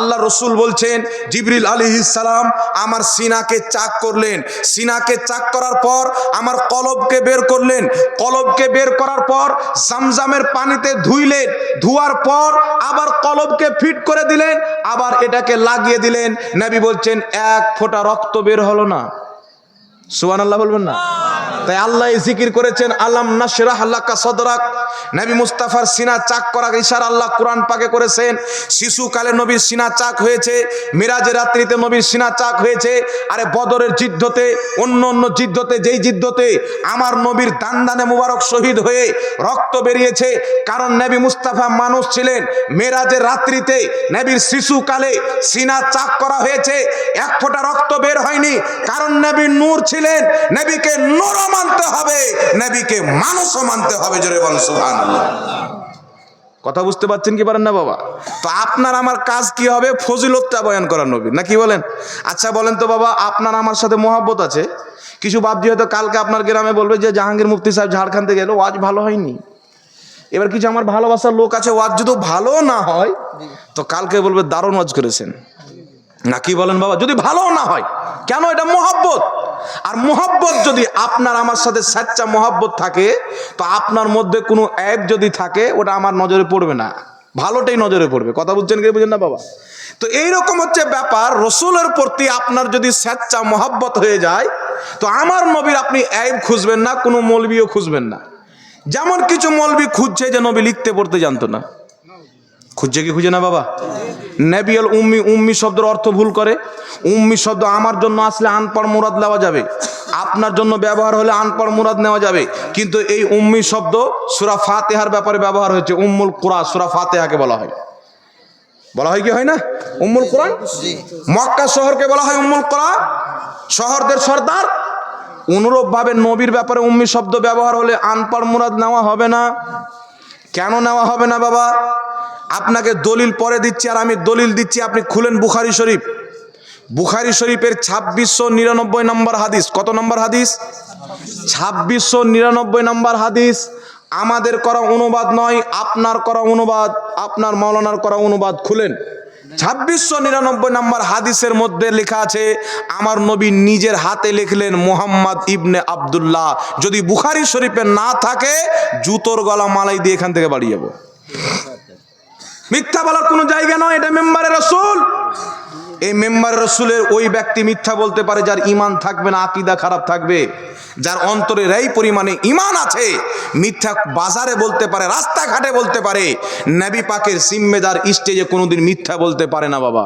আল্লাহ রসুল বলছেন, জিবরিল আলী সালাম আমার সিনাকে চাক করলেন। সিনাকে চাক করার পর আমার কলবকে বের করলেন। কলবকে বের করার পর জামজামের পানিতে ধুইলেন। ধোয়ার পর আবার কলবকে ফিট করে দিলেন। আবার এটাকে লাগিয়ে দিলেন। নবী বলছেন, এক ফোঁটা রক্ত বের হলো না। সুবান আল্লাহ বলবেন না? তাই আল্লাহ জিকির করেছেন আল্লাম নাসরাহ আল্লাহকা সদরাক। নবী মুস্তাফার সিনা চাক করা ইশারা আল্লাহ কোরআন পাকে করেছেন। শিশুকালে নবীর সিনা চাক হয়েছে, মিরাজের রাত্রিতে নবীর সিনা চাক হয়েছে। আরে বদরের যুদ্ধতে, অন্য অন্য যুদ্ধতে, যেই যুদ্ধতে আমার নবীর দান দানে মুবারক শহীদ হয়ে রক্ত বেরিয়েছে, কারণ নবী মুস্তাফা মানুষ ছিলেন। মেরাজের রাত্রিতে নবীর শিশুকালে সিনা চাক করা হয়েছে, এক ফোঁটা রক্ত বের হয়নি, কারণ নবী নূর ছিলেন, নবীকে নূর মানতে হবে, নবীকে মানুষও মানতে হবে, জোরে বল সুবহানাল্লাহ। কথা বুঝতে পারছেন কি পারেন না বাবা? তো আপনার আমার কাজ কি হবে? ফজিলতটা বয়ান করার নবী, না কি বলেন? আচ্ছা বলেন তো বাবা, আপনার আমার সাথে মহাব্বত আছে। কিছু বাপজি হয়তো কালকে আপনার গ্রামে বলবে যে জাহাঙ্গীর মুফতি সাহেব ঝাড়খণ্ড থেকে এলো, ওয়াজ ভালো হয়নি। এবার কিছু আমার ভালোবাসার লোক আছে, ওয়াজ যদি ভালো না হয়, তো কালকে বলবে দারুণ ওয়াজ করেছেন। না কি বলেন বাবা? যদি ভালো না হয়, কেন এটা মোহাব্বত? আর মোহাব্বত যদি আপনার আমার সাথে সাচ্চা মোহাব্বত থাকে, তো আপনার মধ্যে কোনো অ্যাপ যদি থাকে, ওটা আমার নজরে পড়বে না। ভালোটাই নজরে পড়বে। কথা বুঝছেন কি বুঝেন না বাবা? তো এইরকম হচ্ছে ব্যাপার, রসুলের প্রতি আপনার যদি স্বেচ্ছা মোহাব্বত হয়ে যায়, তো আমার নবীর আপনি অ্যাব খুঁজবেন না, কোনো মলবিও খুঁজবেন না। যেমন কিছু মলবি খুঁজছে যে নবী লিখতে পড়তে জানতো না। খুঁজছে কি খুঁজে না বাবা? নেবিয়াল উম্মি উম্মি শব্দের অর্থ ভুল করে। উম্মি শব্দ আমার জন্য আসলে আনপড় মুরাদ নেওয়া যাবে। আপনার জন্য ব্যবহার হলে আনপড় মুরাদ নেওয়া যাবে। কিন্তু এই উম্মি শব্দ সুরা ফাতেহার ব্যাপারে ব্যবহার হয়েছে। উম্মুল কুরা সুরা ফাতেহাকে বলা হয়। বলা হয় কি হয় না? উম্মুল কোরআন? মক্কা শহরকে বলা হয় উম্মুল কোরআন। শহরদের সর্দার। অনুরূপভাবে নবীর ব্যাপারে উম্মি শব্দ ব্যবহার হলে আনপড় মুরাদ নেওয়া হবে না। কেন নেওয়া হবে না বাবা? আপনাকে দলিল পরে দিচ্ছি আর আমি দলিল দিচ্ছি। আপনি খুলেন বুখারি শরীফ। বুখারি শরীফের ছাব্বিশশো নিরানব্বই নম্বর হাদিস। কত নম্বর হাদিস? ছাব্বিশশো নিরানব্বই নম্বর হাদিস। আমাদের করা অনুবাদ নয়, আপনার করা অনুবাদ, আপনার মৌলানার করা অনুবাদ। খুলেন। ছাব্বিশশো নিরানব্বই নম্বর হাদিসের মধ্যে লেখা আছে, আমার নবী নিজের হাতে লিখলেন মোহাম্মদ ইবনে আব্দুল্লাহ। যদি বুখারি শরীফে না থাকে, জুতোর গলা মালাই দিয়ে এখান থেকে বাড়ি যাব। মিথ্যা বলার কোনো জায়গা নয়, এটা মেম্বারের রসুল। এই মেম্বার রসুলের ওই ব্যক্তি মিথ্যা বলতে পারে যার ইমান থাকবে না, আকিদা খারাপ থাকবে। যার অন্তরে এই পরিমাণে ইমান আছে, মিথ্যা বাজারে বলতে পারে, রাস্তাঘাটে বলতে পারে। নবী পাকের জিম্মেদার স্টেজে কোনোদিন মিথ্যা বলতে পারে না বাবা।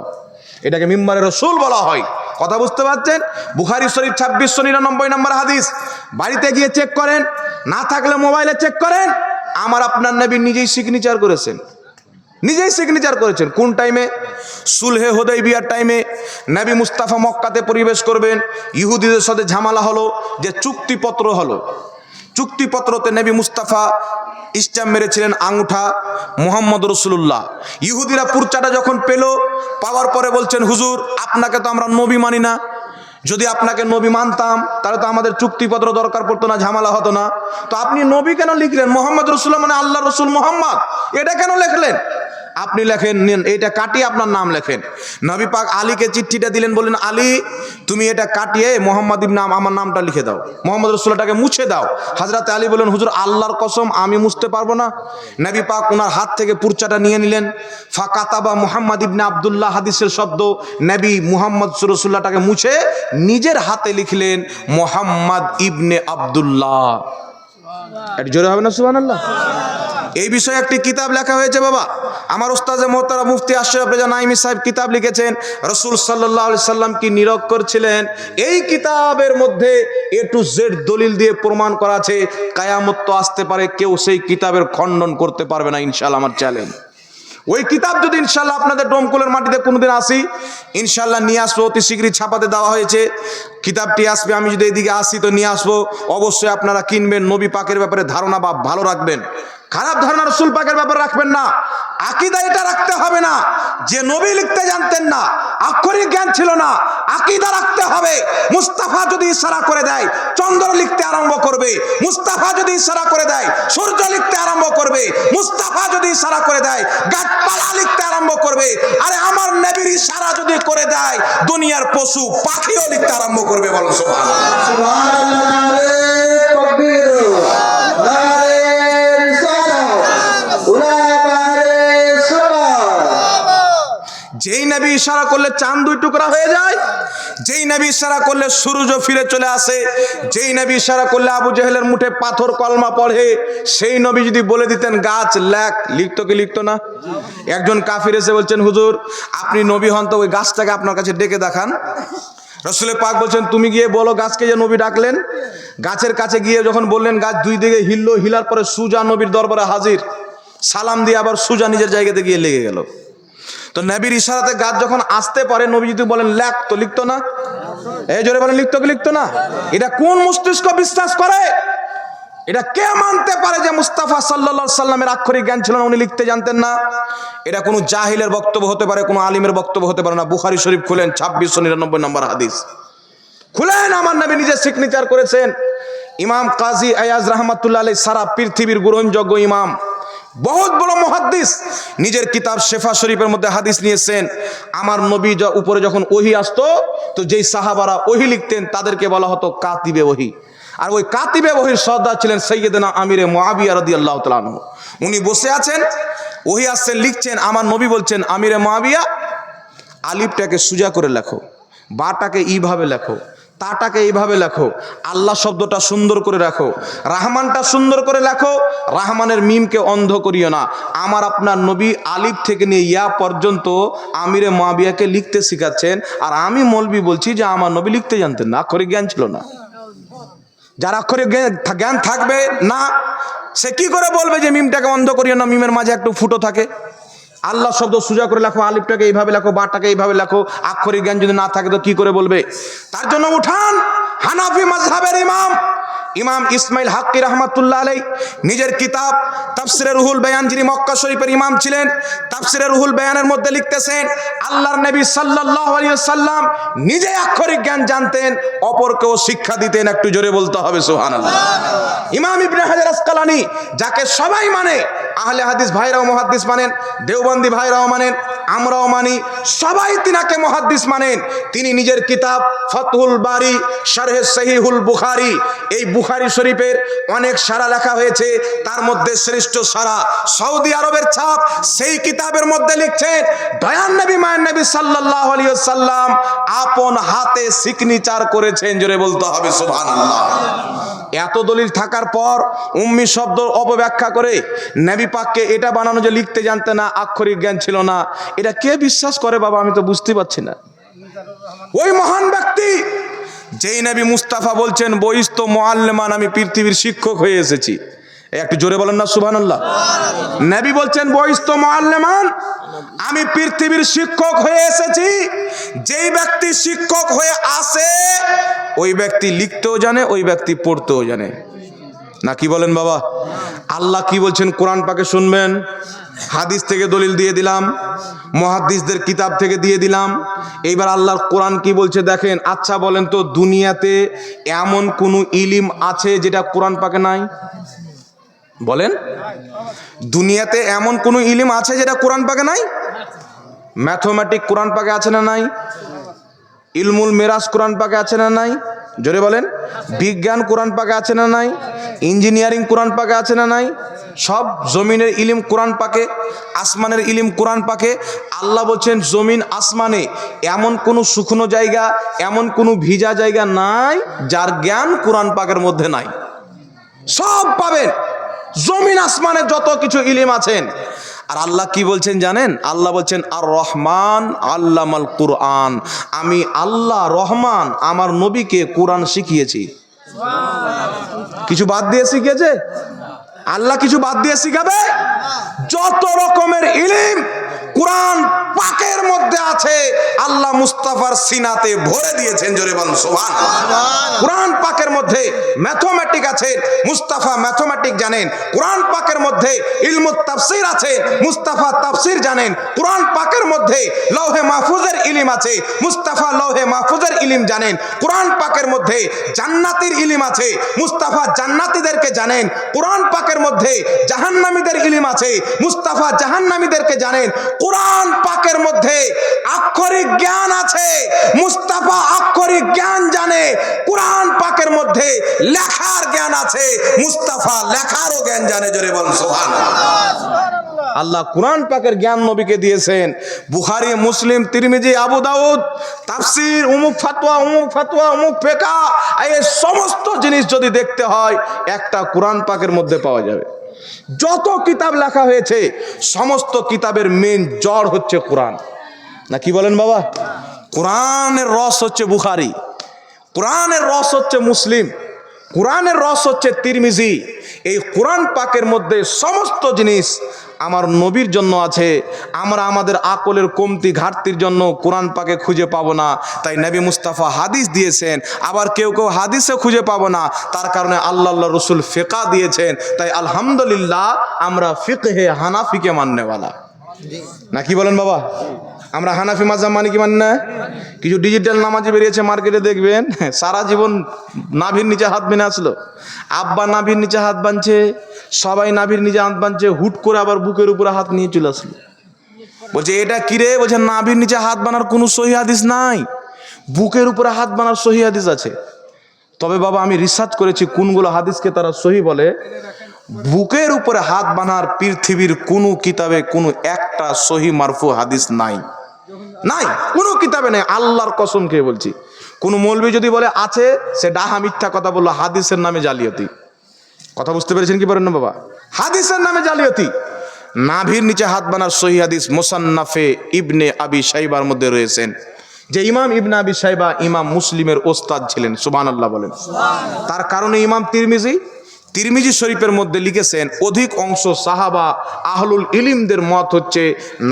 এটাকে মিম্বারের রসুল বলা হয়। কথা বুঝতে পারছেন? বুখারি শরীফ ছাব্বিশশো নিরানব্বই নম্বর হাদিস। বাড়িতে গিয়ে চেক করেন, না থাকলে মোবাইলে চেক করেন। আমার আপনার নবী নিজেই সিগনেচার করেছেন। নিজেই সিগনেচার করেছেন। কোন টাইমে সুলহে হোদয় বিয়ার টাইমে নবী মুস্তাফা মক্কাতে পরিবেশ করবেন। ইহুদিদের সাথে ঝামেলা হলো যে চুক্তিপত্র হলো। চুক্তিপত্রতে নবী মুস্তাফা ইস্টাম মেরেছিলেন আঙুঠা মোহাম্মদ রসুল্লাহ ইহুদিরা পুরচাটা যখন পেল, পাওয়ার পরে বলছেন, হুজুর, আপনাকে তো আমরা নবী মানি না। যদি আপনাকে নবী মানতাম, তাহলে তো আমাদের চুক্তিপত্র দরকার পড়তো না, ঝামেলা হতো না। তো আপনি নবী কেন লিখলেন? মোহাম্মদ রসুল্লাহ মানে আল্লাহ রসুল মোহাম্মদ। এটা কেন লেখলেন? আপনি লেখেন, নিন এইটা কাটিয়ে আপনার নাম লেখেন। নবী পাক আলীকে চিঠিটা দিলেন, বললেন, আলী, তুমি এটা কাটিয়ে মোহাম্মদ নাম আমার নামটা লিখে দাও। মোহাম্মদ রসুল্লাহটাকে মুছে দাও। হাজরাতে আলী বললেন, হুজুর, আল্লাহর কসম, আমি মুছতে পারব না। নবী পাক ওনার হাত থেকে পুরচাটা নিয়ে নিলেন। ফাকাতাবা মোহাম্মদ ইবনে আবদুল্লাহ হাদিসের শব্দ নবী মুহাম্মদ রসুল্লাহটাকে মুছে নিজের হাতে লিখলেন, মোহাম্মদ ইবনে আবদুল্লাহ। এটা জোরে হবে না সুবান আল্লাহ এই বিষয়ে একটি কিতাব লেখা হয়েছে, বাবা। আমার ওস্তাজে মোহতারা মুফতি আশরাফ রেজা নাইমি সাহেব কিতাব লিখেছেন, রসুল সাল্লাহ সাল্লাম কি নিরক্ষর ছিলেন এই কিতাবের মধ্যে এ টু জেড দলিল দিয়ে প্রমাণ করা আছে, কায়ামত তো আসতে পারে, কেউ সেই কিতাবের খণ্ডন করতে পারবে না ইনশাল্লাহ আমার চ্যালেঞ্জ। ওই কিতাব যদি ইনশাল্লাহ আপনাদের ডোমকুলের মাটিতে কোনোদিন আসি ইনশাল্লাহ নিয়ে আসব, অতি শীঘ্রই ছাপাতে দেওয়া হয়েছে। কিতাবটি আসবে, আমি যদি এদিকে আসি তো নিয়ে আসব। অবশ্যই আপনারা কিনবেন, নবী পাকের ব্যাপারে ধারণা বা ভালো রাখবেন। খারাপ ধারণা রসুল পাকের ব্যাপারে রাখবেন না। আকিদা এটা রাখতে হবে না। যে নবী লিখতে জানতেন না, আক্ষরিক জ্ঞান ছিল না, আকিদা রাখতে হবে। মুস্তাফা যদি ইশারা করে দেয়, চন্দ্র লিখতে আরম্ভ করবে। মুস্তাফা যদি ইশারা করে দেয়, সূর্য লিখতে আরম্ভ করবে। মুস্তাফা যদি ইশারা করে দেয়, গাছপালা লিখতে আরম্ভ করবে। আরে আমার নবীর যদি করে দেয়, দুনিয়ার পশু পাখিও লিখতে আরম্ভ করবে বলো সুবহানাল্লাহ। নবী ইশারা করলে চাঁদ দুই টুকরা হয়ে যায়। যেই নবী ইশারা করলে সূর্য ফিরে চলে আসে, যেই নবী ইশারা করলে আবু জেহেলের মুঠে পাথর কলমা পড়ে, সেই নবী যদি বলে দিতেন, গাছ লেখ লিখতো কি লিখতো না? একজন কাফির এসে বলছেন, হুজুর, আপনি নবী হন, তো ওই গাছটাকে আপনার কাছে ডেকে দেখান। রসুলের পাক বলছেন, তুমি গিয়ে বলো গাছকে যে নবী ডাকলেন? গাছের কাছে গিয়ে যখন বললেন, গাছ দুই দিকে হিললো, হিলার পরে সুজা নবীর দরবারে হাজির। সালাম দিয়ে আবার সুজা নিজের জায়গাতে গিয়ে লেগে গেল। তো নবীর ইশারাতে গাছ যখন আসতে পারে, নবী যদি বলেন, লেখ তো লিখতো না? এই জোরে বলেন, লিখতো কি লিখতো না? এটা কোন মস্তিষ্ক বিশ্বাস করে? এটা কে মানতে পারে যে মুস্তাফা সাল্লা সাল্লামের আক্ষরিক জ্ঞান ছিল না, উনি লিখতে জানতেন না? এটা কোনো জাহিলের বক্তব্য হতে পারে, কোনো আলিমের বক্তব্য হতে পারে না। বুখারি শরীফ খুলেন ছাব্বিশশো নিরানব্বই নম্বর হাদিস। খুলেন, আমার নবী নিজে সিগনেচার করেছেন। ইমাম কাজী আয়াজ রহমাতুল্লাহ সারা পৃথিবীর গ্রহণযোগ্য ইমাম। বহুত বড় মহাদ্দিস। নিজের কিতাব শেফা শরীফের মধ্যে হাদিস নিয়েছেন। আমার নবী উপরে যখন ওহি আসতো, তো যেই সাহাবারা ওহি লিখতেন, তাদেরকে বলা হতো কাতিবে ওহি। আর ওই কাতিবে ওহির সর্দার ছিলেন সৈয়দনা আমিরে মোয়াবিয়া রদি আল্লাহ তালানহ উনি বসে আছেন, ওহি আসছেন, লিখছেন, আমার নবী বলছেন, আমিরে মোয়াবিয়া আলিফটাকে সুজা করে লেখো, বাটাকে ইভাবে লেখো। তাটাকে এইভাবে লেখো। আল্লাহ শব্দটা সুন্দর করে রাখো। রাহমানটা সুন্দর করে লেখো। রাহমানের মিমকে অন্ধ করিও না। আমার আপনার নবী আলিফ থেকে নিয়ে ইয়া পর্যন্ত আমিরে মাবিয়াকে লিখতে শিখাচ্ছেন। আর আমি মলবি বলছি যে আমার নবী লিখতে জানতেন না। আক্ষরিক জ্ঞান ছিল না। যার আক্ষরিক জ্ঞান- জ্ঞান থাকবে না, সে কি করে বলবে যে মিমটাকে অন্ধ করিও না? মিমের মাঝে একটু ফুটো থাকে। আল্লাহ শব্দ সুজা করে লেখো, আলিফটাকে এইভাবে লেখো বাটাকে এইভাবে লেখো, আক্ষরিক জ্ঞান যদি না থাকে তো কি করে বলবে? তার জন্য উঠান, হানাফি মাজহাবের ইমাম ইমাম ইসমাইল হাক্কি রহমাতুল্লাহ আলাই নিজের কিতাব, তাফসিরে রুহুল বেয়ান, যিনি মক্কা শরীফের ইমাম ছিলেন, তাফসিরে রুহুল বেয়ানের মধ্যে লিখতেছেন, আল্লাহর নবী আলাইহি সাল্লাম নিজে আক্ষরিক জ্ঞান জানতেন, অপরকেও শিক্ষা দিতেন, একটু জোরে বলতে হবে, সুবহানাল্লাহ। ইমাম ইবনে হাজার আসকালানি, যাকে সবাই মানে আহলে হাদিস ভাইরাও মহাদ্দিস মানেন, দেওবন্দি ভাইরাও মানেন, আমরাও মানি, সবাই তিনাকে মহাদ্দিস মানেন। তিনি নিজের কিতাব ফতহুল বারি, শারহে সহিহুল বুখারি, এই বুখারি শরীফের অনেক সারা লেখা হয়েছে। তার মধ্যে শ্রেষ্ঠ সারা। সৌদি আরবের ছাপ সেই কিতাবের মধ্যে লিখছেন দয়ান নবী, মায়ের নবী সাল্লাল্লাহু আলাইহি সাল্লাম আপন হাতে সিগনেচার করেছেন। জোরে বলতে হবে, সুবহানাল্লাহ। এত দলিল থাকার পর উম্মি শব্দ অপব্যাখ্যা করে নবী পাককে এটা বানানো যে লিখতে জানতে না আক্ষরিক জ্ঞান ছিল না এটা কে বিশ্বাস করে বাবা? আমি তো বুঝতে পারছি না। ওই মহান ব্যক্তি যেই নবী মুস্তাফা বলছেন বইস তো মোয়াল্লেমান আমি পৃথিবীর শিক্ষক হয়ে এসেছি। একটু জোরে বলেন না সুবহানাল্লাহ। নবী বলছেন বইস তো মোয়াল্লেমান আমি পৃথিবীর শিক্ষক হয়ে এসেছি। যেই ব্যক্তি শিক্ষক হয়ে আসে, ওই ব্যক্তি লিখতেও জানে, ওই ব্যক্তি পড়তেও জানে। না কি বলেন বাবা? আল্লাহ কি বলছেন? কোরআন পাকে শুনবেন। হাদিস থেকে দলিল দিয়ে দিলাম। মহাদিসদের কিতাব থেকে দিয়ে দিলাম। এইবার আল্লাহর কোরআন কি বলছে দেখেন? আচ্ছা বলেন তো, দুনিয়াতে এমন কোনো ইলিম আছে যেটা কোরআন পাকে নাই? বলেন। দুনিয়াতে এমন কোনো ইলিম আছে যেটা কোরআন পাকে নাই? ম্যাথমেটিক কোরআন পাকে আছে না নাই? ইলমুল মেরাজ কোরআন পাকে আছে না নাই? জোরে বলেন। বিজ্ঞান কোরআন পাকে আছে না নাই? ইঞ্জিনিয়ারিং কোরআন পাকে আছে না নাই? সব জমিনের ইলিম কোরআন পাকে, আসমানের ইলিম কোরআন পাকে। আল্লাহ বলছেন, জমিন আসমানে এমন কোনো শুকনো জায়গা, এমন কোনো ভিজা জায়গা নাই যার জ্ঞান কোরআন পাকের মধ্যে নাই। সব পাবেন। জমিন আসমানে যত কিছু ইলিম আছেন। আর আল্লাহ কি বলছেন জানেন? আল্লাহ বলছেন আর রহমান আল্লামাল কুরআন। আমি আল্লাহ, রহমান আমার নবীকে কোরআন শিখিয়েছি। কিছু বাদ দিয়ে শিখিয়েছে? আল্লাহ কিছু বাদ দিয়ে শিখাবে? যত রকমের ইলিম কোরআন পাকের মধ্যে আছে। আল্লাহ মুস্তাফার সিনাতে ভরে দিয়েছেন জোরে বলুন সুবহানাল্লাহ। কোরআন পাকের মধ্যে ম্যাথমেটিক আছে মুস্তাফা ম্যাথমেটিক জানেন। কোরআন পাকের মধ্যে ইলমুত তাফসির আছে মুস্তাফা তাফসির জানেন। কোরআন পাকের মধ্যে লৌহে মাহফুজের ইলিম আছে মুস্তাফা লৌহে মাহফুজের ইলিম জানেন। কোরআন পাকের মধ্যে জান্নাতির ইলিম আছে মুস্তাফা জান্নাতীদেরকে জানেন। কোরআন পাকের মধ্যে জাহান্নামীদের ইলিম আছে মুস্তাফা সম্পর্কে জানেন, কোরআন পাকের মধ্যে আক্ষরিক জ্ঞান আছে, মুস্তাফা আক্ষরিক জ্ঞান জানে, কোরআন পাকের মধ্যে লেখার জ্ঞান আছে, মুস্তাফা লেখারও জ্ঞান জানে, জোরে বল সোহান আল্লাহ কোরআন পাকের জ্ঞান নবীকে দিয়েছেন। বুহারি মুসলিম, তিরমিজি, আবু দাউদ, তাফসির, উমুক ফাতোয়া উমুক ফাতোয়া উমুক ফেকা, এই সমস্ত জিনিস যদি দেখতে হয়, একটা কোরআন পাকের মধ্যে পাওয়া যাবে। যত কিতাব লেখা হয়েছে, সমস্ত কিতাবের মেন জড় হচ্ছে কোরআন। না কি বলেন বাবা? কোরআনের রস হচ্ছে বুখারি, কোরআনের রস হচ্ছে মুসলিম, কোরআনের রস হচ্ছে তিরমিজি। এই কোরআন পাকের মধ্যে সমস্ত জিনিস আমার নবীর জন্য আছে। আমরা আমাদের আকলের কমতি ঘাটতির জন্য কোরআন পাকে খুঁজে পাবো না। তাই নবী মুস্তাফা হাদিস দিয়েছেন। আবার কেউ কেউ হাদিসে খুঁজে পাবো না। তার কারণে আল্লাহ আল্লাহ রসুল ফেকা দিয়েছেন। তাই আলহামদুলিল্লাহ আমরা ফিকহে হানাফিকে মাননেওয়ালা না কি বলেন বাবা? আমরা হানাফি মাজাব মানে কি মানে না? কিছু ডিজিটাল নামাজি বেরিয়েছে মার্কেটে দেখবেন। সারা জীবন নাভির নিচে হাত বেনে আসলো। আব্বা নাভির নিচে হাত বাঁধছে, সবাই নাভির নিচে হাত বাঁধছে, হুট করে আবার বুকের উপরে হাত নিয়ে চলে আসলো। বলছে, এটা কিরে বলছে, নাভির নিচে হাত বানার কোনো সহি হাদিস নাই। বুকের উপরে হাত বানার সহি হাদিস আছে। তবে বাবা, আমি রিসার্চ করেছি কোনগুলো হাদিসকে তারা সহি বলে। বুকের উপরে হাত বানার পৃথিবীর কোনো কিতাবে কোনো একটা সহি মারফু হাদিস নাই। নাই, কোনো কিতাবে নাই, আল্লাহর কসম খেয়ে বলছি। কোনো মৌলবি যদি বলে, আছে সে ডাহা মিথ্যা কথা বলল, হাদিসের নামে জালিয়াতি। কথা বুঝতে পেরেছেন কি পারেন না বাবা? হাদিসের নামে জালিয়াতি। নাভির নিচে হাত বানার সহি হাদিস মোসান্নাফে ইবনে আবি সাইবার মধ্যে রয়েছেন, যে ইমাম ইবনে আবি সাইবা ইমাম মুসলিমের ওস্তাদ ছিলেন সুবান আল্লাহ বলেন। তার কারণে ইমাম তিরমিজি তিরমিজি শরীফের মধ্যে লিখেছেন, অধিক অংশ সাহাবা আহলুল ইলিমদের মত হচ্ছে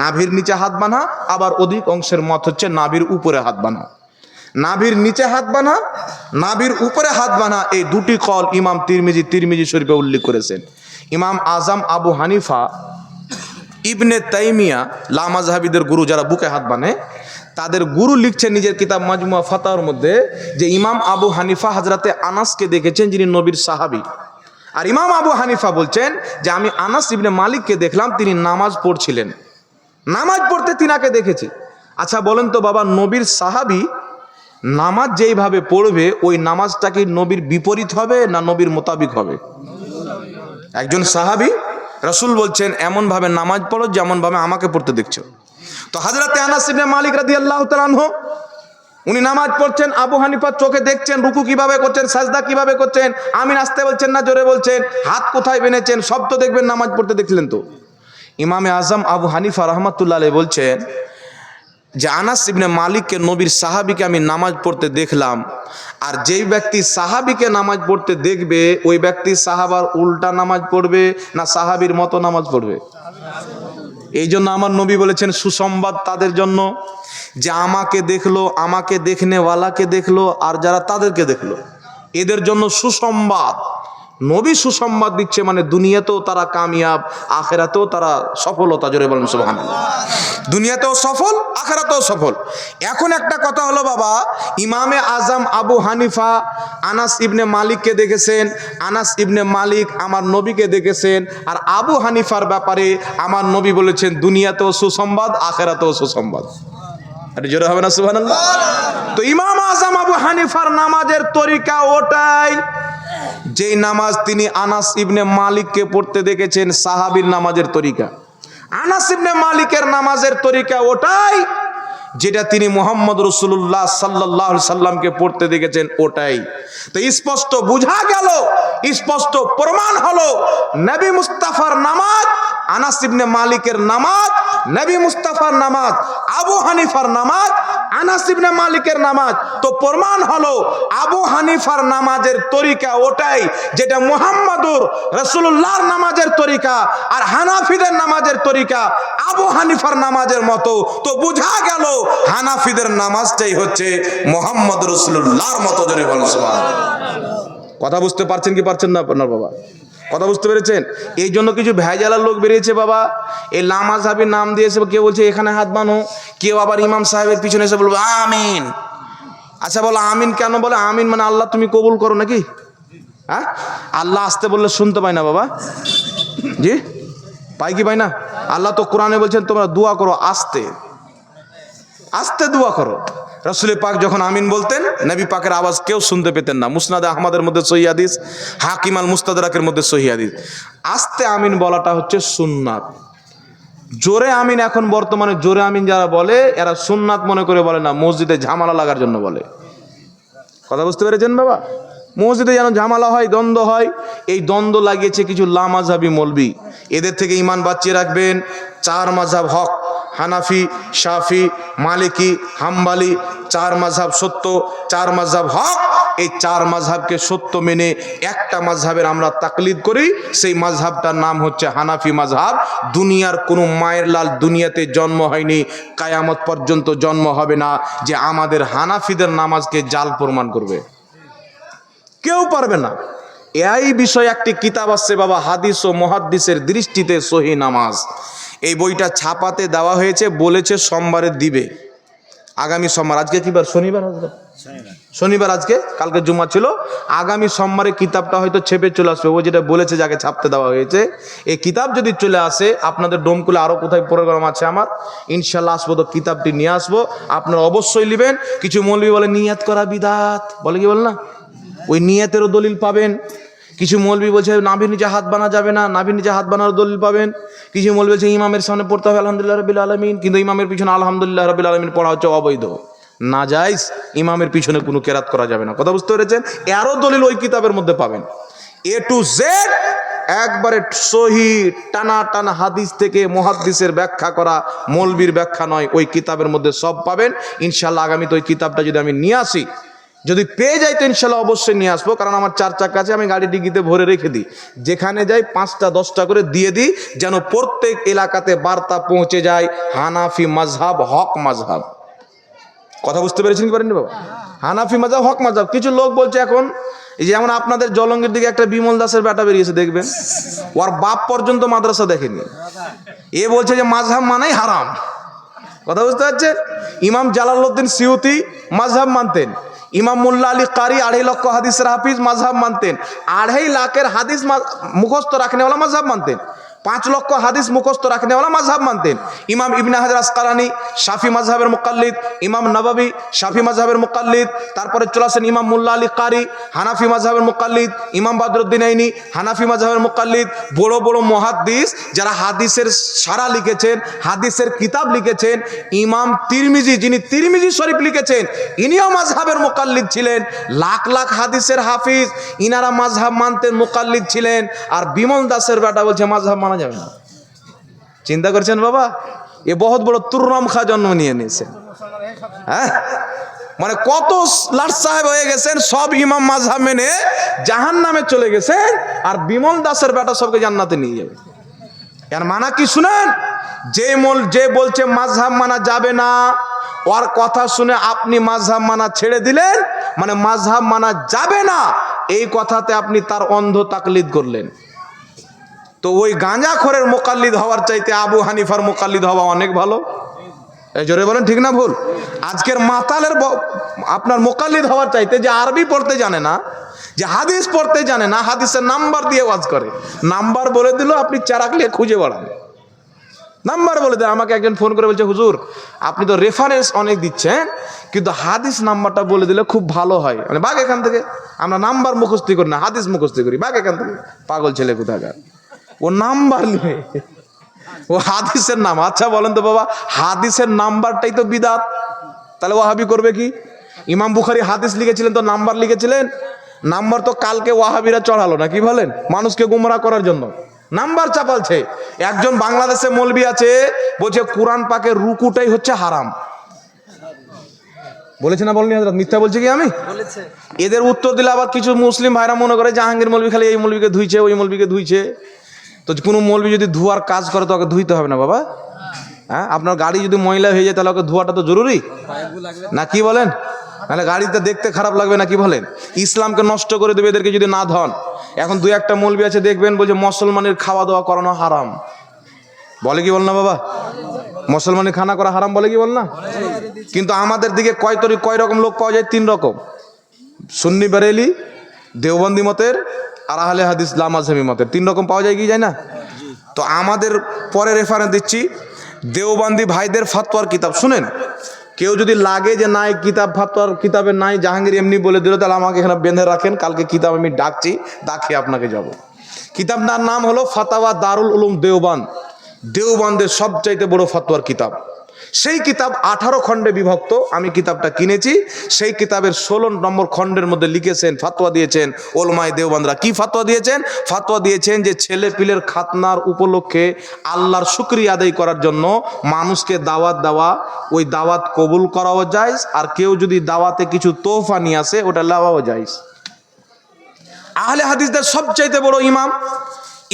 নাভির নিচে হাত বানা আবার অধিক অংশের মত হচ্ছে নাভির উপরে হাত বানা নাভির নিচে হাত বানা নাভির উপরে হাত বানা এই দুটি কল ইমাম তিরমিজি তিরমিজি শরীফে উল্লেখ করেছেন। ইমাম আজম আবু হানিফা, ইবনে তাইমিয়া লামাজহাবিদের গুরু যারা বুকে হাত বানে তাদের গুরু লিখছেন নিজের কিতাব মাজমুয়া ফাতাওয়ার মধ্যে যে ইমাম আবু হানিফা হাজরাতে আনাসকে দেখেছেন যিনি নবীর সাহাবী। আর ইমাম আবু হানিফা বলছেন যে আমি আনাস ইবনে মালিককে দেখলাম, তিনি নামাজ পড়ছিলেন। নামাজ পড়তে তিনাকে দেখেছি। আচ্ছা বলেন তো বাবা, নবীর সাহাবী নামাজ যেইভাবে পড়বে, ওই নামাজটা কি নবীর বিপরীত হবে না নবীর মোতাবিক হবে? একজন সাহাবী রসুল বলছেন এমন ভাবে নামাজ পড়ো যেমন ভাবে আমাকে পড়তে দেখছ। তো হাজরাতে আনাস ইবনে মালিক রাদিয়াল্লাহু তাআলা উনি নামাজ পড়ছেন, আবু হানিফার চোখে দেখছেন, রুকু কীভাবে করছেন, সাজদা কীভাবে করছেন, আমিন আসতে বলছেন না, জোরে বলছেন, হাত কোথায় বেনেছেন সব তো দেখবেন নামাজ পড়তে দেখছিলেন তো। ইমামে আজম আবু হানিফা রহমাতুল্লাহ বলছেন যে, আনাস ইবনে মালিককে নবীর সাহাবিকে আমি নামাজ পড়তে দেখলাম, আর যেই ব্যক্তি সাহাবিকে নামাজ পড়তে দেখবে, ওই ব্যক্তি সাহাবার উল্টা নামাজ পড়বে না সাহাবির মতো নামাজ পড়বে? এই জন্য আমার নবী বলেছেন, সুসংবাদ তাদের জন্য। যে আমাকে দেখল, আমাকে দেখনেওয়ালাকে দেখল, আর যারা তাদেরকে দেখল। এদের জন্য সুসংবাদ। নবী সুসংবাদ দিচ্ছে মানে দুনিয়াতেও তারা কামিয়াব, আখেরাতেও তারা সফলতা, জোরে বলেন সুবহান দুনিয়াতেও সফল, আখেরাতেও সফল। এখন একটা কথা হলো বাবা, ইমামে আজম আবু হানিফা আনাস ইবনে মালিককে দেখেছেন, আনাস ইবনে মালিক আমার নবীকে দেখেছেন, আর আবু হানিফার ব্যাপারে আমার নবী বলেছেন, দুনিয়াতেও সুসংবাদ, আখেরাতেও সুসংবাদ। আরে জোরে হবে না সুবহান তো ইমাম আজম আবু হানিফার নামাজের তরিকা ওটাই, যেই নামাজ তিনি আনাস ইবনে মালিককে পড়তে দেখেছেন, সাহাবীর নামাজের তরিকা। আনাস ইবনে মালিকের নামাজের তরিকা ওটাই, যেটা তিনি মোহাম্মদ রসুল্লাহ সাল্লাহ সাল্লামকে পড়তে দেখেছেন, ওটাই। তো স্পষ্ট বুঝা গেল, স্পষ্ট প্রমাণ হলো, নবী মুস্তাফার নামাজ আনাস ইবনে মালিকের নামাজ, নবী মুস্তাফার নামাজ, আবু হানিফার নামাজ, আনাস ইবনে মালিকের নামাজ। তো প্রমাণ হলো আবু হানিফার নামাজের তরিকা ওটাই যেটা মুহাম্মাদুর রসুল্লাহর নামাজের তরিকা আর হানাফিদের নামাজের তরিকা আবু হানিফার নামাজের মতো। তো বুঝা গেল হানাফিদের নামাজটাই হচ্ছে মোহাম্মদ রসুল্লাহর মতো জোরে বলেন কথা বুঝতে পারছেন কি পারছেন না আপনার বাবা? কথা বুঝতে পেরেছেন? এই জন্য কিছু ভেজালার লোক বেরিয়েছে বাবা। এই লামা সাহেবের নাম দিয়েছে কেউ বলছে, এখানে হাত বানো। কেউ আবার ইমাম সাহেবের পিছনে এসে বলব, আমিন। আচ্ছা বলো, আমিন কেন? বলে, আমিন মানে আল্লাহ তুমি কবুল করো নাকি? হ্যাঁ? আল্লাহ আসতে বললে শুনতে পাই না বাবা। জি? পাই কি পাই না? আল্লাহ তো কোরআনে বলছেন, তোমরা দোয়া করো, আসতে। আস্তে দোয়া করো। রসুল পাক যখন আমিন বলতেন, নবী পাকের আওয়াজ কেউ শুনতে পেতেন না। মুসনাদে আহমদের মধ্যে সহি হাদিস, হাকিম আল মুস্তাদরাকের মধ্যে সহি হাদিস। আস্তে আমিন বলাটা হচ্ছে সুন্নাত। জোরে আমিন এখন বর্তমানে জোরে আমিন যারা বলে, এরা সুন্নাত মনে করে বলে না, মসজিদে ঝামেলা লাগার জন্য বলে। কথা বুঝতে পেরেছেন বাবা? মসজিদে যেন ঝামেলা হয়, দ্বন্দ্ব হয়, এই দ্বন্দ্ব লাগিয়েছে কিছু লামাজাবি মলবি। এদের থেকে ইমান বাঁচিয়ে রাখবেন, চার মাঝাব হক। হানাফি, শাফি, মালিকি, হাম্বালি, চার মাঝাব সত্য, চার মাঝাব হক। এই চার মাঝহাবকে সত্য মেনে একটা মাঝহাবের আমরা তাকলিদ করি, সেই মাঝহাবটার নাম হচ্ছে হানাফি মাঝহাব। দুনিয়ার কোনো মায়ের লাল দুনিয়াতে জন্ম হয়নি, কায়ামত পর্যন্ত জন্ম হবে না, যে আমাদের হানাফিদের নামাজকে জাল প্রমাণ করবে। কেউ পারবে না। এই বিষয়ে একটি কিতাব আছে বাবা, হাদিস ও মহাদ্দিসের দৃষ্টিতে সহি নামাজ। এই বইটা ছাপাতে দেওয়া হয়েছে বলেছে সোমবারে দিবে। আগামী সোমবার আজকে কি বার? শনিবার শনিবার। আজকে? কালকে জুমা ছিল। আগামী সোমবারে কিতাবটা হয়তো ছেপে চলে আসবে। ও যেটা বলেছে যাকে ছাপতে দেওয়া হয়েছে এই কিতাব যদি চলে আসে আপনাদের ডোমকুলে আরও কোথায় প্রোগ্রাম আছে আমার ইনশাল্লাহ আসব তো কিতাবটি নিয়ে আসব। আপনারা অবশ্যই নেবেন কিছু মৌলবি বলে নিয়াত করা বিদাত। বলে কি বল না? ওই নিয়াতেরও দলিল পাবেন। কিছু মৌলবি বলছে, নাভির নিচে হাত বানা যাবে না, নাভির নিচে হাত বানার দলিল পাবেন। কিছু মৌলবি বলছে, ইমামের সামনে পড়তে হবে, আলহামদুলিল্লাহ রবিল আলমিন, কিন্তু ইমামের পিছনে আলহামদুলিল্লাহ রবিল আলমিন পড়া হচ্ছে অবৈধ। না যাইস, ইমামের পিছনে কোনো কেরাত করা যাবে না। কথা বুঝতে পেরেছেন? এরও দলিল ওই কিতাবের মধ্যে পাবেন। এ টু জেড একবারে সহি, টানা টানা হাদিস থেকে মহাদ্দিসের ব্যাখ্যা করা মৌলবির ব্যাখ্যা নয়, ওই কিতাবের মধ্যে সব পাবেন। ইনশাল্লাহ আগামীতে ওই কিতাবটা যদি আমি নিয়ে আসি যদি পেয়ে যাই তো ইনশাল্লাহ অবশ্যই নিয়ে আসব, কারণ আমার চার চাকা আছে, আমি গাড়ি ডিগিতে ভরে রেখে দিই। যেখানে যাই পাঁচটা, দশটা করে দিয়ে দিই, যেন প্রত্যেক এলাকাতে বার্তা পৌঁছে যায়, হানাফি মাজহাব হক মাজহাব কথা বুঝতে পেরেছেন কি পারেননি বাবা? হানাফি মাজহাব হক মাজহাব কিছু লোক বলছে এখন, এই যেমন আপনাদের জলঙ্গের দিকে একটা বিমল দাসের বেটা বেরিয়েছে, দেখবেন? ওর বাপ পর্যন্ত মাদ্রাসা দেখেনি। এ বলছে যে মাঝহাব মানেই হারাম। কথা বুঝতে পারছেন? ইমাম জালালউদ্দিন সিউতি মাঝহাব মানতেন। ইমাম মোল্লা আলী কারি আড়াই লক্ষ হাদিসের হাফিজ মাঝহাব মানতেন। আড়াই লাখের হাদিস মুখস্থ রাখনেওয়ালা মাঝহাব মানতেন। পাঁচ লক্ষ হাদিস মুখস্থ রাখনেওয়ালা মাঝহাব মানতেন। ইমাম ইবনে হাজার আসকালানি, শাফি মাঝহাবের মুকাল্লিদ, ইমাম নবাবী, শাফি মাঝহাবের মুকাল্লিদ, তারপরে চলে আসেন ইমাম মুল্লা আলী কারি, হানাফি মাঝহাবের মুকাল্লিদ, ইমাম বাদরুদ্দিন আইনি হানাফি মাঝহাবের মুকাল্লিদ, বড় বড় মহাদ্দিস যারা হাদিসের সারা লিখেছেন, হাদিসের কিতাব লিখেছেন, ইমাম তিরমিজি যিনি তিরমিজি শরীফ লিখেছেন, ইনিও মাঝহাবের মুকাল্লিদ ছিলেন, লাখ লাখ হাদিসের হাফিজ, ইনারা মাঝহাব মানতেন মুকাল্লিদ ছিলেন, আর বিমল দাসের বেটা বলছে মাঝহাব মানা যাবে না। চিন্তা করছেন বাবা? এ বহুত বড় তুরনম খা জন্ম নিয়ে নিয়েছেন। হ্যাঁ? মানে কত লাট সাহেব হয়ে গেছেন, সব ইমাম মাঝহাব মেনে জাহান নামে চলে গেছেন আর বিমল দাসের বেটা সবকে জান্নাতে নিয়ে যাবে। এর মানা কি শুনেন? যে মল, যে বলছে মাঝহাব মানা যাবে না, ওর কথা শুনে আপনি মাঝহাব মানা ছেড়ে দিলেন মানে মাঝহাব মানা যাবে না, এই কথাতে আপনি তার অন্ধ তাকলিদ করলেন। তো ওই গাঁজাখরের মোকাল্লিদ হওয়ার চাইতে আবু হানিফার মোকাল্লিদ হওয়া অনেক ভালো। এই জোরে বলেন, ঠিক না ভুল? আজকের মাতালের আপনার মোকাল্লিদ হওয়ার চাইতে যে আরবি পড়তে জানে না, যে হাদিস পড়তে জানে না, হাদিসের নাম্বার দিয়ে ওয়াজ করে। নাম্বার বলে দিল, আপনি চারাক খুঁজে বেড়ান। নাম্বার বলে দেন আমাকে একজন ফোন করে বলছে, হুজুর, আপনি তো রেফারেন্স অনেক দিচ্ছেন, কিন্তু হাদিস নাম্বারটা বলে দিলে খুব ভালো হয়। মানে বাঘ এখান থেকে, আমরা নাম্বার মুখস্থি করি না, হাদিস মুখস্থি করি। বাঘ এখান থেকে, পাগল ছেলে কোথাকার? ও নাম্বার নেই ও হাদিসের নাম। আচ্ছা বলেন তো বাবা হাদিসের নাম্বারটাই তো বিদাত। তাহলে ওয়াহাবি করবে কি? ইমাম বুখারি হাদিস লিখেছিলেন তো নাম্বার লিখেছিলেন? নাম্বার তো কালকে ওয়াহাবিরা চড়ালো না কি বলেন? মানুষকে গুমরা করার জন্য। নাম্বার চাপালছে। একজন বাংলাদেশে মলবি আছে বলছে কোরআন পাকের রুকুটাই হচ্ছে হারাম। বলেছে না বলনি হাজরত মিথ্যা বলছে কি আমি? এদের উত্তর দিলে আবার কিছু মুসলিম ভাইরা মনে করে জাহাঙ্গীর মৌলবি খালি এই মলবিকে ধুইছে ওই মলবিকে ধুইছে। তো কোনো মৌলবি যদি ধোয়ার কাজ করে, তো ওকে ধুইতে হবে না বাবা? হ্যাঁ? আপনার গাড়ি যদি ময়লা হয়ে যায়, তাহলে ওকে ধোয়াটা তো জরুরি? না, কি বলেন? তাহলে গাড়িতে দেখতে খারাপ লাগবে না, কি বলেন? ইসলামকে নষ্ট করে দেবে এদেরকে যদি না ধন। এখন দু একটা মৌলবি আছে, দেখবেন বলছে মুসলমানের খাওয়া দাওয়া করানো হারাম। বলে কি বল না বাবা? মুসলমানের খানা করা হারাম বলে কি বল না? কিন্তু আমাদের দিকে কয় তরি কয় রকম লোক পাওয়া যায়? তিন রকম। সুন্নি বেরেলি, দেওবন্দি মতের আর আহলে হাদিস লামাজহামি মতের তিন রকম পাওয়া যায় কি যায় না? তো আমাদের পরে রেফারেন্স দিচ্ছি, দেওবান্দি ভাইদের ফাতোয়ার কিতাব। শুনেন, কেউ যদি লাগে যে নাই কিতাব ফাতোয়ার কিতাবে নাই, জাহাঙ্গীর এমনি বলে দিল, তাহলে আমাকে এখানে বেঁধে রাখেন, কালকে কিতাব আমি ডাকছি, ডাকিয়ে আপনাকে যাব। কিতাবটার নাম হলো ফাতাওয়া দারুল উলুম দেওবান। দেওবানদের সবচাইতে বড় ফাতোয়ার কিতাব। সেই কিতাব আঠারো খণ্ডে বিভক্ত, আমি কিতাবটা কিনেছি। সেই কিতাবের ষোলো নম্বর খণ্ডের মধ্যে লিখেছেন ফাতোয়া দিয়েছেন ওলমায় দেওবান্দরা। কি ফাতোয়া দিয়েছেন? ফাতোয়া দিয়েছেন যে ছেলে পিলের খাতনার উপলক্ষে আল্লাহর শুক্রিয়া আদায় করার জন্য মানুষকে দাওয়াত দেওয়া, ওই দাওয়াত কবুল করাও যায় আর কেউ যদি দাওয়াতে কিছু তোহফা নিয়ে আসে, ওটা লাভাও যায় আহলে হাদিসদের সবচাইতে বড় ইমাম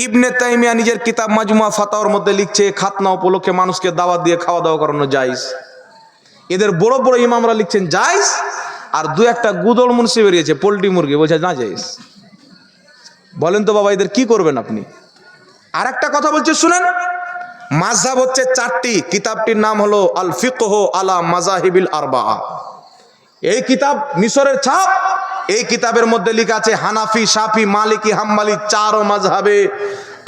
ইবনে তাইমিয়া নিজের কিতাব মাজমুয়া ফাতাওয়ার মধ্যে লিখছে, খাতনা উপলক্ষে মানুষকে দাওয়াত দিয়ে খাওয়া দাওয়া করানো জায়েজ। এদের বড় বড় ইমামরা লিখছেন, জায়েজ? আর দু একটা গুদল মুন্সি বেরিয়েছে, পোল্ট্রি মুরগি, বলছে, না, জায়েজ। বলেন তো বাবা, এদের কি করবেন আপনি? আর একটা কথা বলছে, শুনেন। মাঝহাব হচ্ছে চারটি, কিতাবটির নাম হলো আল ফিকহ আলা মাজাহিবিল আরবা এই কিতাব মিশরের ছাপ এই কিতাবের মধ্যে লেখা আছে, হানাফি সাফি মালিকি, হাম্মালি চারো মাঝহাবে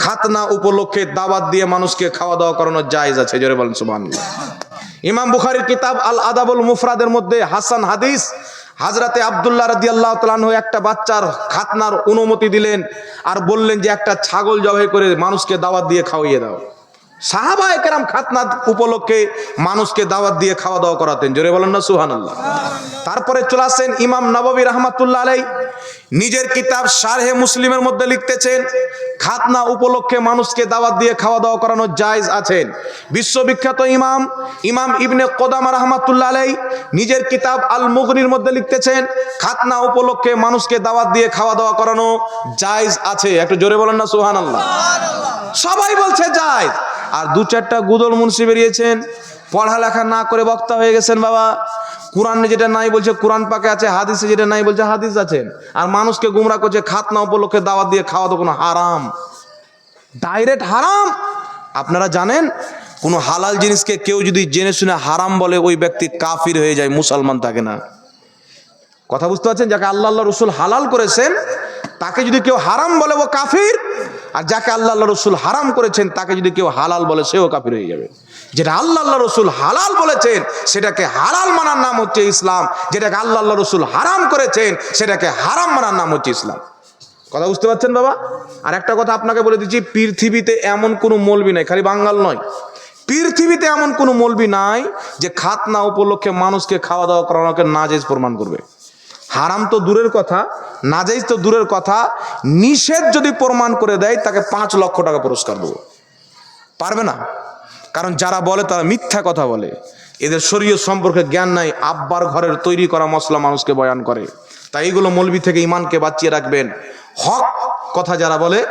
খাতনা উপলক্ষে দাওয়াত দিয়ে মানুষকে খাওয়া দাওয়া করানোর জায়েজ আছে। জোরে বলেন, সুবহানাল্লাহ। ইমাম বুখারীর কিতাব আল আদাবুল মুফরাদের মধ্যে হাসান হাদিস, হাজরাতে আবদুল্লাহ রাদিয়াল্লাহু তাআলা একটা বাচ্চার খাতনার অনুমতি দিলেন আর বললেন যে একটা ছাগল জবাই করে মানুষকে দাওয়াত দিয়ে খাওয়িয়ে দাও। সাহাবা একরাম খাতনা উপলক্ষে মানুষকে দাওয়াত দিয়ে খাওয়া দাওয়া করাতেন। জোরে বলেন না সুহানাল্লাহ তারপরে চলে আসেন ইমাম নববী রহমাতুল্লাহ আলাই নিজের কিতাব শারহে মুসলিমের মধ্যে লিখতেছেন। খাতনা উপলক্ষে মানুষকে দাওয়াত দিয়ে খাওয়া দাওয়া করানো জায়েজ আছেন বিশ্ববিখ্যাত ইমাম ইমাম ইবনে কোদামা রহমাতুল্লাহ আলাই নিজের কিতাব আল মুগনির মধ্যে লিখতেছেন, খাতনা উপলক্ষে মানুষকে দাওয়াত দিয়ে খাওয়া দাওয়া করানো জায়েজ আছে। একটু জোরে বলেন না সুহানাল্লাহ সবাই বলছে যায় আর দু চারটা গুদল মুন্সি বেরিয়েছেন। পড়ালেখা না করে বক্তা হয়ে গেছেন বাবা। কোরআনে যেটা নাই বলছে, কোরআন পাকে আছে, হাদিসে যেটা নাই বলছে, হাদিস আছেন আর মানুষকে গুমরা করছে, খাতনা উপলক্ষে দাওয়াত দিয়ে খাওয়া তো কোনো হারাম। ডাইরেক্ট হারাম। আপনারা জানেন, কোনো হালাল জিনিসকে কেউ যদি জেনে শুনে হারাম বলে, ওই ব্যক্তি কাফির হয়ে যায়, মুসলমান থাকে না। কথা বুঝতে পারছেন? যাকে আল্লাহ আল্লাহ রসুল হালাল করেছেন, তাকে যদি কেউ হারাম বলে, ও কাফির আর যাকে আল্লাহ আল্লাহ রসুল হারাম করেছেন, তাকে যদি কেউ হালাল বলে, সেও কাফির হয়ে যাবে। যেটা আল্লাহ আল্লাহ রসুল হালাল বলেছেন, সেটাকে হালাল মানার নাম হচ্ছে ইসলাম। যেটাকে আল্লাহ আল্লাহ রসুল হারাম করেছেন, সেটাকে হারাম মানার নাম হচ্ছে ইসলাম। কথা বুঝতে পারছেন বাবা? আর একটা কথা আপনাকে বলে দিচ্ছি, পৃথিবীতে এমন কোনো মলবি নাই, খালি বাঙ্গাল নয়। পৃথিবীতে এমন কোনো মলবি নাই যে খাতনা উপলক্ষে মানুষকে খাওয়া দাওয়া করানোকে নাজেজ প্রমাণ করবে। হারাম তো দূরের কথা, নাজাইজ তো দূরের কথা, নিষেধ যদি প্রমাণ করে দেয়, তাকে পাঁচ লক্ষ টাকা পুরস্কার দেবো। পারবে না? কারণ যারা বলে, তারা মিথ্যা কথা বলে। এদের শরীয় সম্পর্কে জ্ঞান নাই, আব্বার ঘরের তৈরি করা মশলা মানুষকে বয়ান করে। তাই এগুলো মলবি থেকে ইমানকে বাঁচিয়ে রাখবেন। হক কথা যারা বলে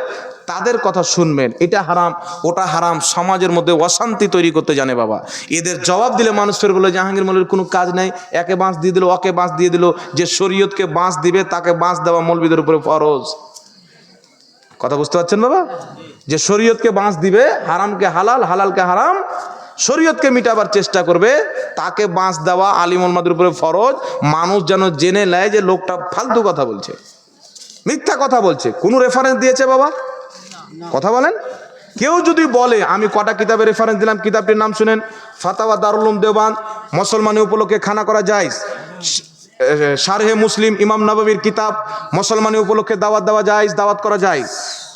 তাদের কথা শুনবেন। এটা হারাম, ওটা হারাম। সমাজের মধ্যে অশান্তি তৈরি করতে জানে বাবা। এদের জবাব দিলে মানুষ ফের বলে, জাহাঙ্গীর মলের কোনো কাজ নাই। একে বাঁশ দিয়ে দিল, ওকে বাঁশ দিয়ে দিল। যে শরীয়তকে বাঁশ দিবে, তাকে বাঁশ দেওয়া মৌলবিদের উপরে ফরজ। কথা বুঝতে পারছেন বাবা? যে শরীয়তকে বাঁশ দিবে, হারামকে হালাল, হালালকে হারাম, শরীয়তকে মিটাবার চেষ্টা করবে, তাকে বাঁশ দেওয়া আলিমুলমাদের উপরে ফরজ। মানুষ যেন জেনে নেয় যে লোকটা ফালতু কথা বলছে। মিথ্যা কথা বলছে। কোনো রেফারেন্স দিয়েছে বাবা? কথা বলেন? কেউ যদি বলে, আমি কটা কিতাবের রেফারেন্স দিলাম, কিতাবটির নাম শুনেন। ফাতাওয়া দারুলুম দেওবান মুসলমানের উপলক্ষে খানা করা যায় শারহে মুসলিম ইমাম নববীর কিতাব মুসলমানের উপলক্ষে দাওয়াত দেওয়া যায় দাওয়াত করা যায়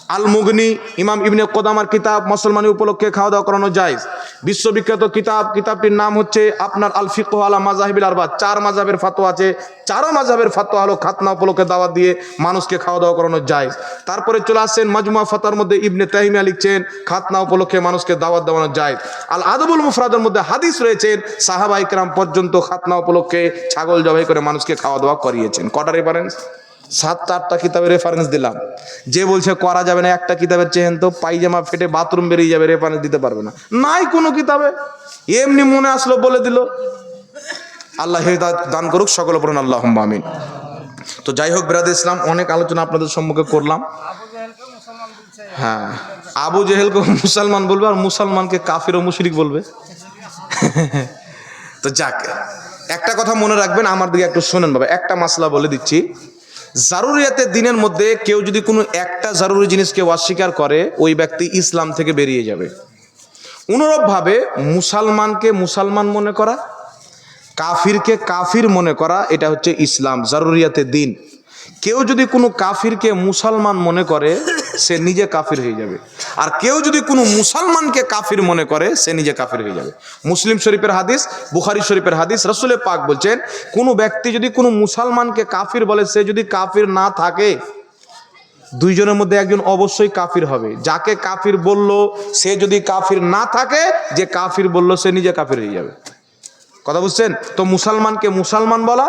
আল মুগনি ইমাম ইবনে কোদামার কিতাব মুসলমানের উপলক্ষে খাওয়া দাওয়া করানো যায় বিশ্ববিখ্যাত কিতাব, কিতাবটির নাম হচ্ছে আপনার আল ফিকহ আলা মাজাহিবিল আরবা চার মাজাবের ফাতোয়া আছে। চারো মাজাবের ফাতোয়া হলো খাতনা উপলক্ষে দাওয়াত দিয়ে মানুষকে খাওয়া দাওয়া করানো যায় তারপরে চলে আসছেন মাজমুয়া ফাতার মধ্যে ইবনে তাহিমিয়া লিখছেন, খাতনা উপলক্ষে মানুষকে দাওয়াত দেওয়ানো যায় আল আদবুল মুফরাদের মধ্যে হাদিস রয়েছেন সাহাবাই কেরাম পর্যন্ত খাতনা উপলক্ষে ছাগল জবাই করে মানুষকে খাওয়া দাওয়া করিয়েছেন। কটা রেফারেন্স সাত আটটা কিতাবের রেফারেন্স দিলাম। যে বলছে করা যাবে না, একটা কিতাবের চেহেন তো পাইজামা ফেটে বাথরুম বেরিয়ে যাবে রেফারেন্স দিতে পারবে না। নাই কোনো কিতাবে। এমনি মনে আসলো বলে দিল। আল্লাহ হেদায়েত দান করুক, সকল পড়ুন আল্লাহ আমিন। তো যাই হোক, বিরাদ ইসলাম, অনেক আলোচনা আপনাদের সম্মুখে করলাম। হ্যাঁ আবু জেহেলকে মুসলমান বলবে আর মুসলমানকে কাফির ও মুশরিক বলবে। তো যাক, একটা কথা মনে রাখবেন, আমার দিকে একটু শোনেন বাবা, একটা মাসলা বলে দিচ্ছি। জারুরিয়াতের দিনের মধ্যে কেউ যদি কোনো একটা জরুরি জিনিসকে অস্বীকার করে, ওই ব্যক্তি ইসলাম থেকে বেরিয়ে যাবে। অনুরূপভাবে মুসলমানকে মুসলমান মনে করা, কাফিরকে কাফির মনে করা, এটা হচ্ছে ইসলাম জরুরিয়াতে দিন। কেউ যদি কোনো কাফিরকে মুসলমান মনে করে, সে নিজে কাফির হয়ে যাবে। আর কেউ যদি কোনো মুসলমানকে কাফির মনে করে, সে নিজে কাফির হয়ে যাবে। মুসলিম শরীফের হাদিস, বুখারি শরীফের হাদিস রসুলের পাক বলছেন, কোনো ব্যক্তি যদি কোনো মুসলমানকে কাফির বলে, সে যদি কাফির না থাকে, দুইজনের মধ্যে একজন অবশ্যই কাফির হবে। যাকে কাফির বলল, সে যদি কাফির না থাকে, যে কাফির বলল, সে নিজে কাফির হয়ে যাবে। কথা বুঝছেন? তো মুসলমানকে মুসলমান বলা,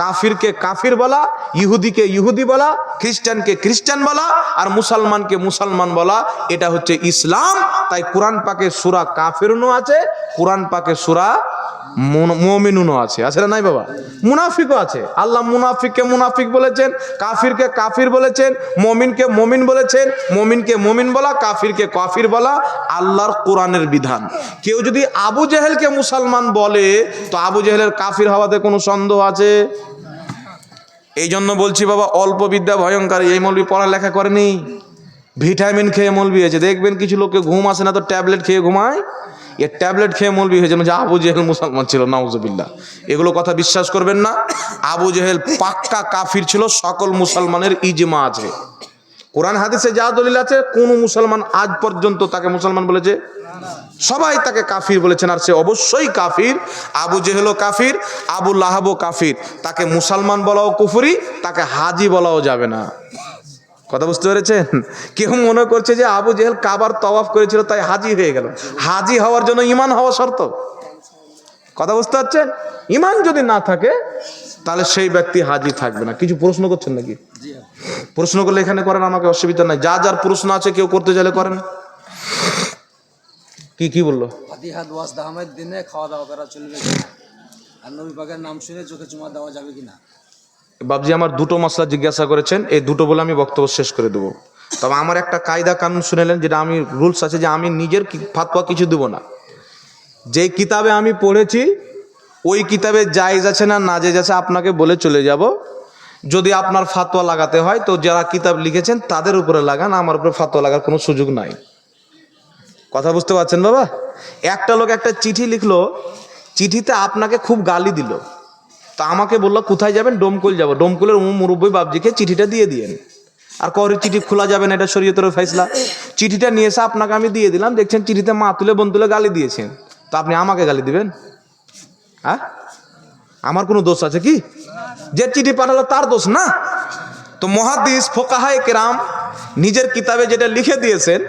কাফিরকে কাফির বলা, ইহুদিকে ইহুদি বলা, খ্রিস্টানকে খ্রিস্টান বলা আর মুসলমানকে মুসলমান বলা, এটা হচ্ছে ইসলাম। তাই কোরআন পাকে সুরা কাফিরুনও আছে, কোরআন পাকে সুরা মমিনুনও আছে। আছে না নাই বাবা? মুনাফিকও আছে। আল্লাহ মুনাফিককে মুনাফিক বলেছেন, কাফিরকে কাফির বলেছেন, মমিনকে মমিন বলেছেন, মমিনকে মমিন বলা, কাফিরকে কাফির বলা আল্লাহর কোরআনের বিধান। কেউ যদি আবু জেহেলকে মুসলমান বলে, তো আবু জেহেলের কাফির হওয়াতে কোনো সন্দেহ আছে? এই জন্য বলছি বাবা, অল্প বিদ্যা ভয়ঙ্কর, এই মৌলবি পড়ালেখা করেনি। ভিটামিন খেয়ে মলবি হয়েছে। দেখবেন কিছু লোককে ঘুম আসে না, তো ট্যাবলেট খেয়ে ঘুমায়। এ ট্যাবলেট খেয়ে মলবি হয়েছে যে আবু জেহেল মুসলমান ছিল, নাউজুবিল্লাহ। এগুলো কথা বিশ্বাস করবেন না। আবু জেহেল পাক্কা কাফির ছিল, সকল মুসলমানের ইজমা আছে। কোরআন, হাদিসে যা দলিল আছে, কোন মুসলমান আজ পর্যন্ত তাকে মুসলমান বলেছে? সবাই তাকে কাফির বলেছেন, আর সে অবশ্যই কাফির। আবু জেহেলও কাফির, আবু লাহাবও কাফির। তাকে মুসলমান বলাও কুফুরি, তাকে হাজি বলাও যাবে না। কথা বুঝতে পেরেছেন? কেউ মনে করছে যে আবু জেহেল কাবার তওয়াফ করেছিল, তাই হাজি হয়ে গেল। হাজি হওয়ার জন্য ইমান হওয়া শর্ত। কথা বুঝতে পারছেন? ইমান যদি না থাকে, তাহলে সেই ব্যক্তি হাজি থাকবে না। কিছু প্রশ্ন করছেন নাকি? প্রশ্ন করলে এখানে করেন, আমাকে অসুবিধা নাই। যা যার প্রশ্ন আছে, কেউ করতে চাইলে করেন। কি কি বলল? দিনে খাওয়া দাওয়া করা চলবে কিনা? আর নবী পাকের নাম শুনে চোখে চুমা দেওয়া যাবে কিনা? বাবজি আমার দুটো মশলা জিজ্ঞাসা করেছেন, এই দুটো বলে আমি বক্তব্য শেষ করে দেবো। তবে আমার একটা কায়দা কানুন শুনেলেন যেটা আমি, রুলস আছে যে আমি নিজের ফাতোয়া কিছু দেবো না। যে কিতাবে আমি পড়েছি, ওই কিতাবে জায়েজ আছে না না জায়েজ আছে আপনাকে বলে চলে যাব। যদি আপনার ফাতোয়া লাগাতে হয়, তো যারা কিতাব লিখেছেন, তাদের উপরে লাগান, আমার উপরে ফাতোয়া লাগার কোনো সুযোগ নাই। কথা বুঝতে পারছেন বাবা? একটা লোক একটা চিঠি লিখলো, চিঠিতে আপনাকে খুব গালি দিল। তা আমাকে বলল, কোথায় যাবেন? ডোমকুল যাব। ডোমকুলের মুরব্বী বাবজিকে চিঠিটা দিয়ে দিয়েন। আর করি, চিঠি খোলা যাবে না, এটা শরীয়তের ফেসলা চিঠিটা নিয়ে এসে আপনাকে আমি দিয়ে দিলাম, দেখছেন চিঠিতে মা তুলে, বোন তুলে গালি দিয়েছেন। তো আপনি আমাকে গালি দিবেন? হ্যাঁ? আমার কোনো দোষ আছে কি? যে চিঠি পাঠালো তার দোষ না। তো মহাদিস, ফোকাহায় কেরাম, নিজের কিতাবে যেটা লিখে দিয়েছেন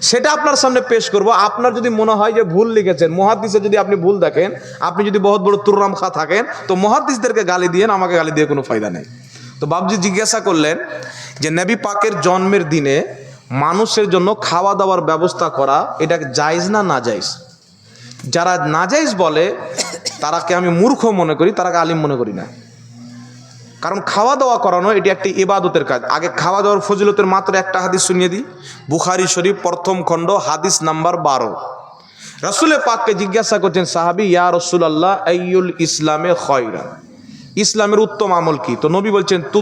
সেটা আপনার সামনে পেশ করব। আপনার যদি মনে হয় যে ভুল লিখেছেন মহাদিসে যদি আপনি ভুল দেখেন, আপনি যদি বহুত বড় তুররাম খা থাকেন, তো মহাদিসদেরকে গালি দিয়েন আমাকে গালি দিয়ে কোনো ফায়দা নেই। তো বাবজি জিজ্ঞাসা করলেন যে, নবী পাকের জন্মের দিনে মানুষের জন্য খাওয়া দাওয়ার ব্যবস্থা করা, এটা জায়েজ না না জায়েজ যারা নাজাইজ বলে, তারাকে আমি মূর্খ মনে করি, তারাকে আলিম মনে করি না। কারণ খাওয়া দাওয়া করানো এটি একটি ইবাদতের কাজ। আগে খাওয়া দাওয়ার ফজিলতের মাত্র একটা হাদিস শুনিয়ে দিই। বুখারি শরীফ প্রথম খণ্ড, হাদিস নাম্বার বারো। রসুলের পাককে জিজ্ঞাসা করছেন, সাহাবি, ইয়া রসুল আল্লাহ আইয়ুল ইসলামে খয়রা? ইসলামের উত্তম আমল কি? তো নবী বলছেন তু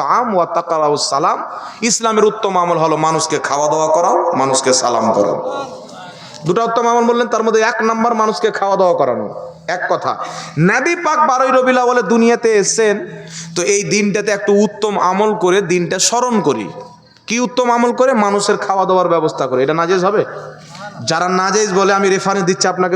তাম ওয়া তাকারাউ সালাম। ইসলামের উত্তম আমল হলো মানুষকে খাওয়া দাওয়া করাও, মানুষকে সালাম করাও। দুটা উত্তম আমল বললেন, তার মধ্যে এক নাম্বার মানুষকে খাওয়া দাওয়া করানো। এক কথা। নাবি পাক বারোই রবিলা বলে দুনিয়াতে এসেছেন, তো এই দিনটাতে একটু উত্তম আমল করে দিনটা স্মরণ করি। কি উত্তম আমল করে? মানুষের খাওয়া দাওয়ার ব্যবস্থা করে। এটা নাজেজ হবে? যারা নাজেজ বলে, আমি রেফারেন্স দিচ্ছি আপনাকে।